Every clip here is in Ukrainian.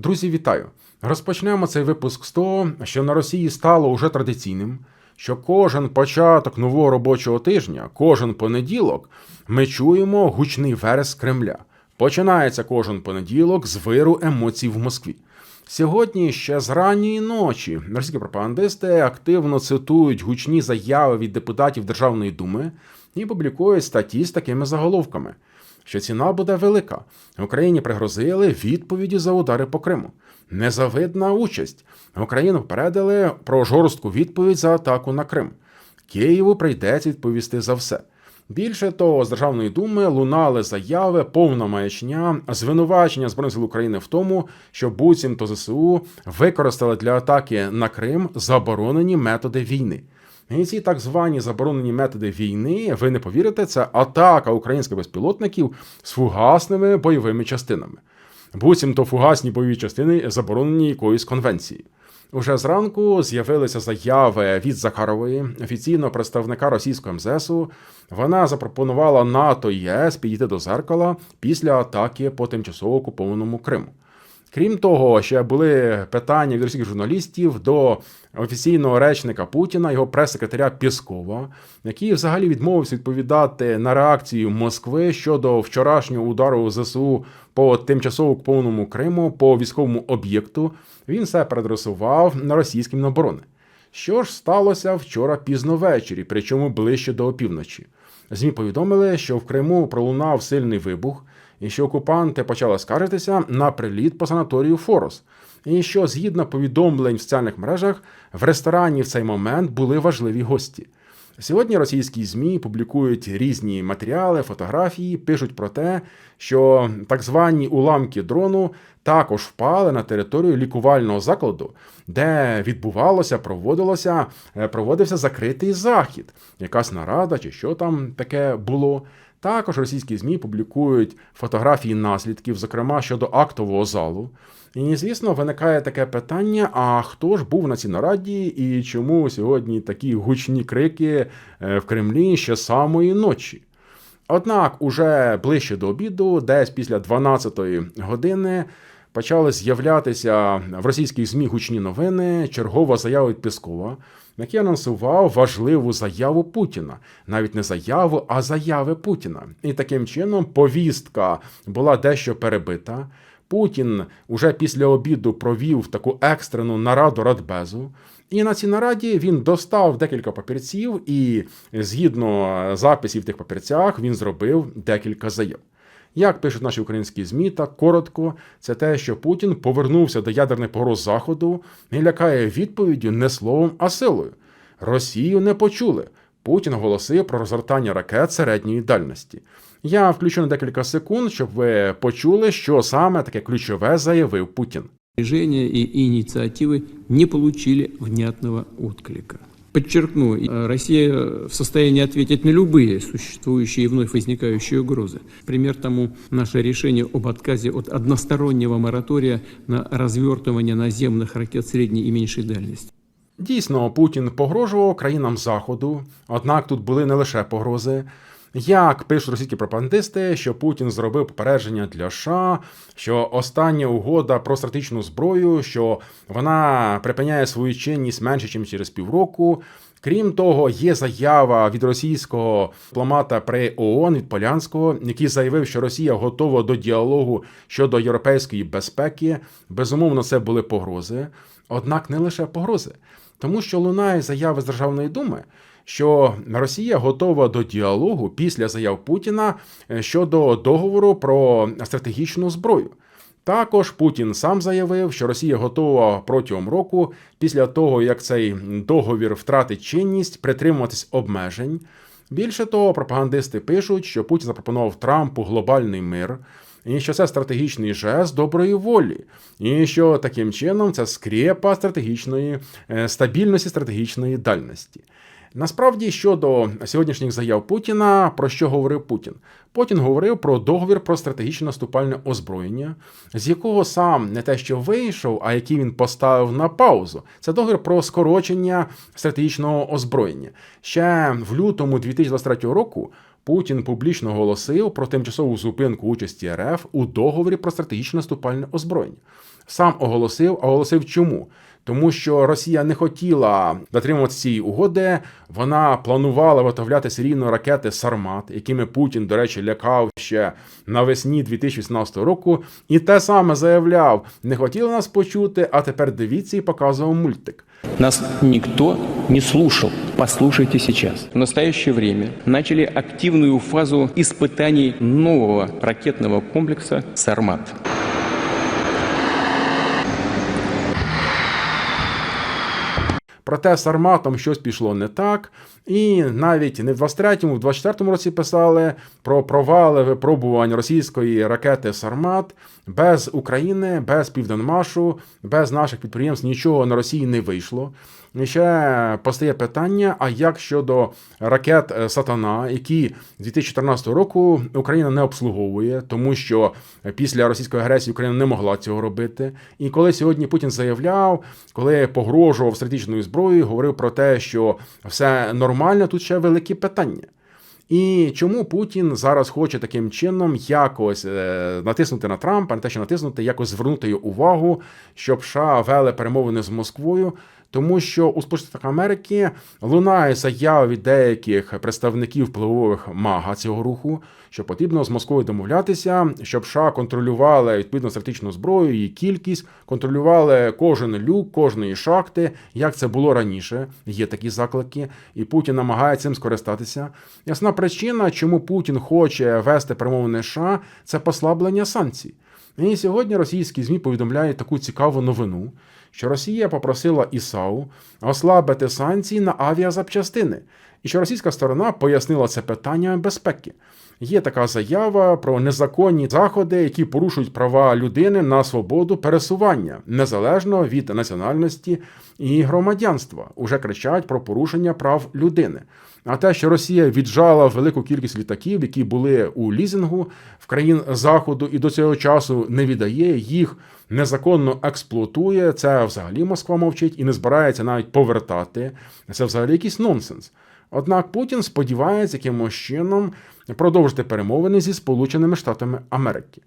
Друзі, вітаю! Розпочнемо цей випуск з того, що на Росії стало уже традиційним, що кожен початок нового робочого тижня, кожен понеділок, ми чуємо гучний верес Кремля. Починається кожен понеділок з виру емоцій в Москві. Сьогодні ще з ранньої ночі російські пропагандисти активно цитують гучні заяви від депутатів Державної думи і публікують статті з такими заголовками що ціна буде велика. Україні пригрозили відповіді за удари по Криму. Незавидна участь. Україну попередили про жорстку відповідь за атаку на Крим. Києву прийдеться відповісти за все. Більше того, з Державної думи лунали заяви, повна маячня, звинувачення Збройних сил України в тому, що буцімто ЗСУ використали для атаки на Крим заборонені методи війни. Ці так звані заборонені методи війни, ви не повірите, це атака українських безпілотників з фугасними бойовими частинами. Буцімто фугасні бойові частини заборонені якоюсь конвенцією. Уже зранку з'явилися заяви від Захарової, офіційного представника російського МЗСу. Вона запропонувала НАТО і ЄС підійти до зеркала після атаки по тимчасово окупованому Криму. Крім того, ще були питання від російських журналістів до офіційного речника Путіна, його прес-секретаря Пєскова, який взагалі відмовився відповідати на реакцію Москви щодо вчорашнього удару ЗСУ по тимчасово окупованому Криму по військовому об'єкту. Він все передресував на російські Міноборони. Що ж сталося вчора пізно ввечері, причому ближче до опівночі. ЗМІ повідомили, що в Криму пролунав сильний вибух і що окупанти почали скаржитися на приліт по санаторію Форос. І що, згідно повідомлень в соціальних мережах, в ресторані в цей момент були важливі гості. Сьогодні російські ЗМІ публікують різні матеріали, фотографії, пишуть про те, що так звані уламки дрону також впали на територію лікувального закладу, де відбувалося, проводилося, е, проводився закритий захід, якась нарада чи що там таке було. Також російські ЗМІ публікують фотографії наслідків, зокрема щодо актового залу. І, звісно, виникає таке питання: а хто ж був на цій нараді і чому сьогодні такі гучні крики е, в Кремлі ще самої ночі? Однак, уже ближче до обіду, десь після 12-ї години, почали з'являтися в російських ЗМІ гучні новини, чергова заява від Піскова, який анонсував важливу заяву Путіна, навіть не заяву, а заяви Путіна. І таким чином повістка була дещо перебита. Путін уже після обіду провів таку екстрену нараду Радбезу. І на цій нараді він достав декілька папірців, і згідно записів в тих папірцях він зробив декілька заяв. Як пишуть наші українські ЗМІ, так коротко, це те, що Путін повернувся до ядерних погроз Заходу і лякає відповіддю не словом, а силою. Росію не почули. Путін оголосив про розгортання ракет середньої дальності. Я включу на декілька секунд, щоб ви почули, що саме таке ключове заявив Путін. Движения и инициативы не получили внятного отклика. Подчеркну, э, Россия в состоянии ответить на любые существующие и вновь возникающие угрозы. Пример тому наше решение об отказе от одностороннего моратория на развертывание наземных ракет средней и меньшей дальности. Дійсно, Путін погрожував країнам Заходу, однак тут були не лише погрози. Як пишуть російські пропагандисти, що Путін зробив попередження для США, що остання угода про стратегічну зброю, що вона припиняє свою чинність менше, ніж через півроку. Крім того, є заява від російського дипломата при ООН від Полянського, який заявив, що Росія готова до діалогу щодо європейської безпеки. Безумовно, це були погрози. Однак не лише погрози, тому що лунає заяви з Державної думи що Росія готова до діалогу після заяв Путіна е, щодо договору про стратегічну зброю. Також Путін сам заявив, що Росія готова протягом року, після того як цей договір втратить чинність, притримуватись обмежень. Більше того, пропагандисти пишуть, що Путін запропонував Трампу глобальний мир, і що це стратегічний жест доброї волі, і що таким чином це скрепа стратегічної е, стабільності стратегічної дальності. Насправді, щодо сьогоднішніх заяв Путіна, про що говорив Путін? Путін говорив про договір про стратегічне наступальне озброєння, з якого сам не те, що вийшов, а який він поставив на паузу. Це договір про скорочення стратегічного озброєння. Ще в лютому 2023 року Путін публічно оголосив про тимчасову зупинку участі РФ у договорі про стратегічне наступальне озброєння. Сам оголосив, а оголосив чому? Тому що Росія не хотіла дотримуватися цієї угоди. Вона планувала виготовляти серійно ракети Сармат, якими Путін, до речі, лякав ще навесні 2018 року. І те саме заявляв: не хотіли нас почути, а тепер дивіться і показував мультик. Нас никто не слушал. Послушайте сейчас. В настоящее время начали активную фазу испытаний нового ракетного комплекса «Сармат». Проте з Сарматом щось пішло не так, і навіть не в 23-му, в 24-му році писали про провали випробувань російської ракети Сармат без України, без Південмашу, без наших підприємств нічого на Росії не вийшло. І ще постає питання: а як щодо ракет е, Сатана, які з 2014 року Україна не обслуговує, тому що після російської агресії Україна не могла цього робити. І коли сьогодні Путін заявляв, коли погрожував стратегічною зброєю, говорив про те, що все нормально, тут ще великі питання. І чому Путін зараз хоче таким чином якось е, натиснути на Трампа, не те, що натиснути, якось звернути його увагу, щоб США вели перемовини з Москвою. Тому що у Сполучених Америки лунає заява від деяких представників впливових мага цього руху, що потрібно з Москвою домовлятися, щоб США контролювали відповідно стратегічну зброю, її кількість, контролювали кожен люк, кожної шахти, як це було раніше. Є такі заклики, і Путін намагається цим скористатися. Ясна причина, чому Путін хоче вести перемовини США, це послаблення санкцій. І сьогодні російські ЗМІ повідомляють таку цікаву новину, що Росія попросила ІСАУ ослабити санкції на авіазапчастини, і що російська сторона пояснила це питання безпеки. Є така заява про незаконні заходи, які порушують права людини на свободу пересування незалежно від національності і громадянства. Уже кричать про порушення прав людини. А те, що Росія віджала велику кількість літаків, які були у лізингу в країн Заходу, і до цього часу не віддає їх незаконно експлуатує. Це взагалі Москва мовчить і не збирається навіть повертати. Це взагалі якийсь нонсенс. Однак Путін сподівається якимось чином продовжити перемовини зі Сполученими Штатами Америки.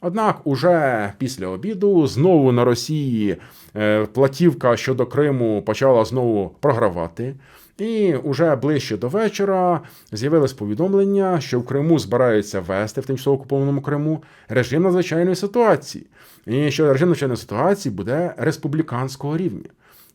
Однак, уже після обіду знову на Росії е, платівка щодо Криму почала знову програвати. І уже ближче до вечора з'явилось повідомлення, що в Криму збираються ввести в тимчасово окупованому Криму режим надзвичайної ситуації, і що режим надзвичайної ситуації буде республіканського рівня.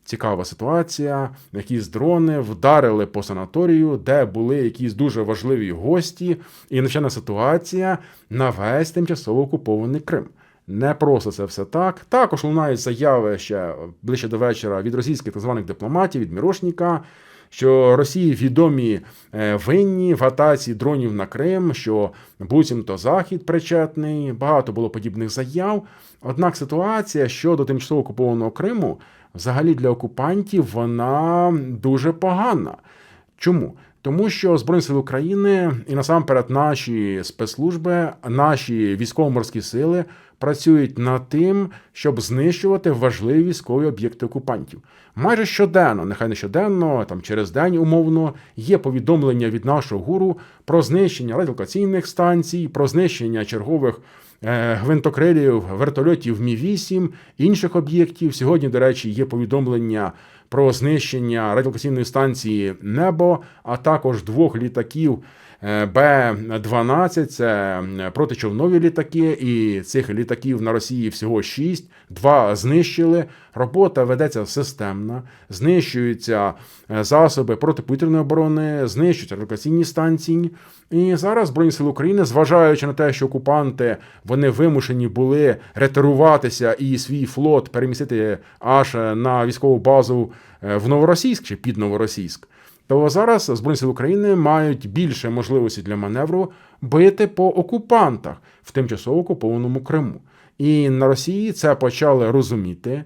Цікава ситуація. Якісь дрони вдарили по санаторію, де були якісь дуже важливі гості, і надзвичайна ситуація на весь тимчасово окупований Крим. Не просто це все так. Також лунають заяви ще ближче до вечора від російських так званих дипломатів, від Мірошніка, що Росії відомі е, винні в атаці дронів на Крим, що буцімто Захід причетний. Багато було подібних заяв. Однак ситуація щодо тимчасово окупованого Криму взагалі для окупантів вона дуже погана. Чому? Тому що Збройні сили України і насамперед наші спецслужби, наші військово-морські сили працюють над тим, щоб знищувати важливі військові об'єкти окупантів. Майже щоденно, нехай не щоденно, там через день умовно, є повідомлення від нашого гуру про знищення радіолокаційних станцій, про знищення чергових гвинтокрилів, вертольотів Мі 8 інших об'єктів. Сьогодні, до речі, є повідомлення про знищення радіолокаційної станції Небо, а також двох літаків е, Б-12, це протичовнові літаки, і цих літаків на Росії всього 6, два знищили. Робота ведеться системна, знищуються е, засоби протиповітряної оборони, знищуються радіолокаційні станції. І зараз Збройні сили України, зважаючи на те, що окупанти вони вимушені були ретируватися і свій флот перемістити аж на військову базу е, в Новоросійськ чи під Новоросійськ, то зараз Збройні сили України мають більше можливості для маневру бити по окупантах в тимчасово окупованому Криму. І на Росії це почали розуміти.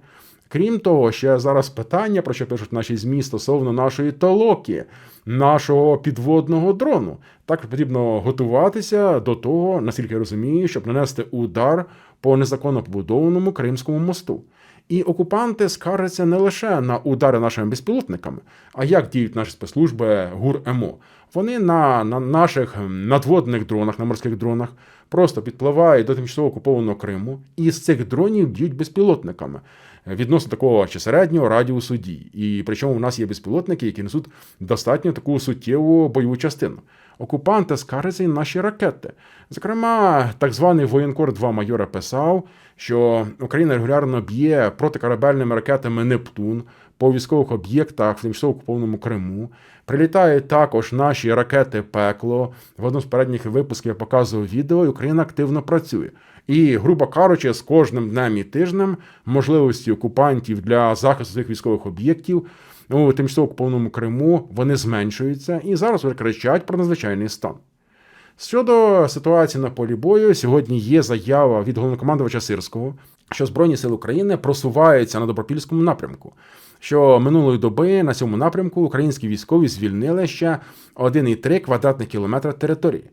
Крім того, ще зараз питання, про що пишуть наші ЗМІ стосовно нашої толоки, нашого підводного дрону. Так потрібно готуватися до того, наскільки я розумію, щоб нанести удар по незаконно побудованому Кримському мосту. І окупанти скаржаться не лише на удари нашими безпілотниками, а як діють наші спецслужби ГУР МО. Вони на, на наших надводних дронах, на морських дронах, просто підпливають до тимчасово окупованого Криму і з цих дронів б'ють безпілотниками відносно такого чи середнього радіусу дій. І причому в нас є безпілотники, які несуть достатньо таку суттєву бойову частину. Окупанти скаржаться на наші ракети. Зокрема, так званий воєнкор 2 майора писав, що Україна регулярно б'є протикорабельними ракетами Нептун по військових об'єктах в тимчасово окупованому Криму. Прилітають також наші ракети Пекло. В одному з передніх випусків я показував відео, і Україна активно працює. І, грубо кажучи, з кожним днем і тижнем можливості окупантів для захисту своїх військових об'єктів у тимчасово окупованому Криму вони зменшуються і зараз кричать про надзвичайний стан. Щодо ситуації на полі бою, сьогодні є заява від головнокомандувача Сирського, що Збройні сили України просуваються на добропільському напрямку. Що минулої доби на цьому напрямку українські військові звільнили ще 1,3 квадратних кілометра території.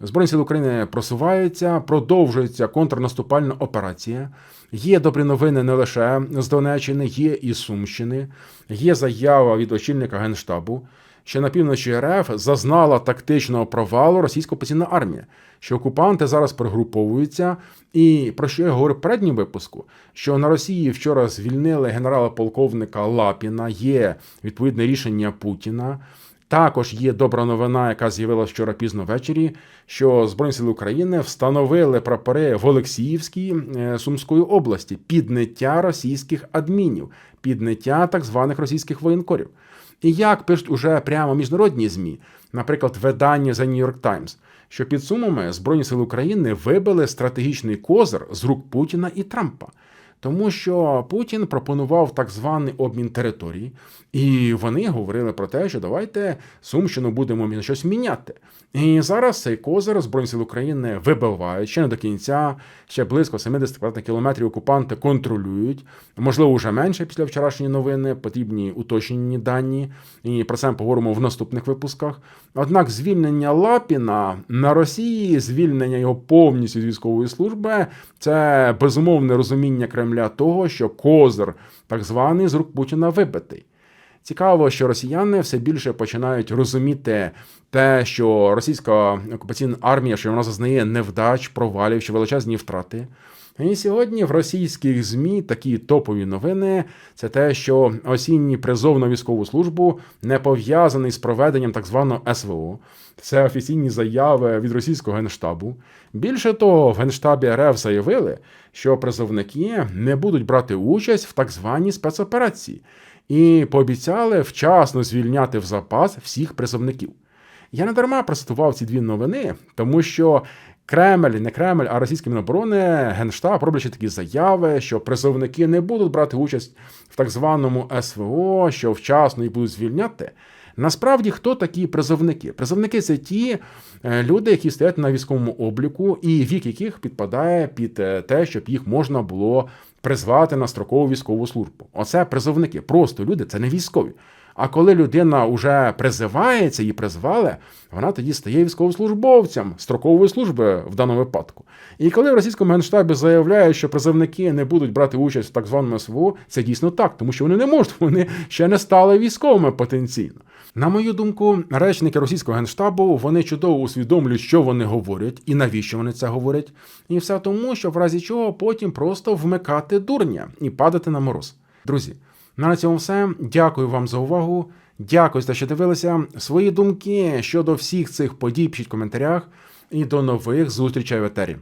Збройні сили України просуваються, продовжується контрнаступальна операція. Є добрі новини не лише з Донеччини, є і Сумщини. Є заява від очільника генштабу, що на півночі РФ зазнала тактичного провалу російська окупаційна армія, що окупанти зараз пригруповуються. І про що я говорив в передньому випуску, що на Росії вчора звільнили генерала-полковника Лапіна, є відповідне рішення Путіна. Також є добра новина, яка з'явилася вчора пізно ввечері, що Збройні сили України встановили прапори в Олексіївській е, Сумської області підняття російських адмінів, підняття так званих російських воєнкорів. І як пишуть уже прямо міжнародні ЗМІ, наприклад, видання The New York Times, що під сумами Збройні сили України вибили стратегічний козир з рук Путіна і Трампа. Тому що Путін пропонував так званий обмін територій, і вони говорили про те, що давайте Сумщину будемо щось міняти. І зараз цей козир Збройні сили України вибивають ще не до кінця, ще близько 70 квадратних кілометрів окупанти контролюють. Можливо, вже менше після вчорашньої новини, потрібні уточнені дані. І про це ми поговоримо в наступних випусках. Однак звільнення Лапіна на Росії, звільнення його повністю з військової служби, це безумовне розуміння Кремля того, що козир, так званий, з рук Путіна вибитий. Цікаво, що росіяни все більше починають розуміти те, що російська окупаційна армія, що вона зазнає невдач, провалів, що величезні втрати. І сьогодні в російських ЗМІ такі топові новини це те, що осінній призов на військову службу не пов'язаний з проведенням так званого СВО. Це офіційні заяви від російського генштабу. Більше того, в генштабі РФ заявили, що призовники не будуть брати участь в так званій спецоперації, і пообіцяли вчасно звільняти в запас всіх призовників. Я не дарма процитував ці дві новини, тому що Кремль, не Кремль, а російські міноборони, Генштаб роблять такі заяви, що призовники не будуть брати участь в так званому СВО, що вчасно їх будуть звільняти. Насправді, хто такі призовники? Призовники це ті е, люди, які стоять на військовому обліку, і вік яких підпадає під е, те, щоб їх можна було призвати на строкову військову службу. Оце призовники, просто люди, це не військові. А коли людина вже призивається, її призвали, вона тоді стає військовослужбовцем строкової служби в даному випадку. І коли в російському генштабі заявляють, що призовники не будуть брати участь в так званому СВО, це дійсно так, тому що вони не можуть, вони ще не стали військовими потенційно. На мою думку, речники російського генштабу вони чудово усвідомлюють, що вони говорять і навіщо вони це говорять. І все тому, що в разі чого потім просто вмикати дурня і падати на мороз. Друзі. Ну, на цьому все. Дякую вам за увагу. Дякую за що дивилися. Свої думки щодо всіх цих подій пишіть в коментарях. І до нових зустрічей в етері.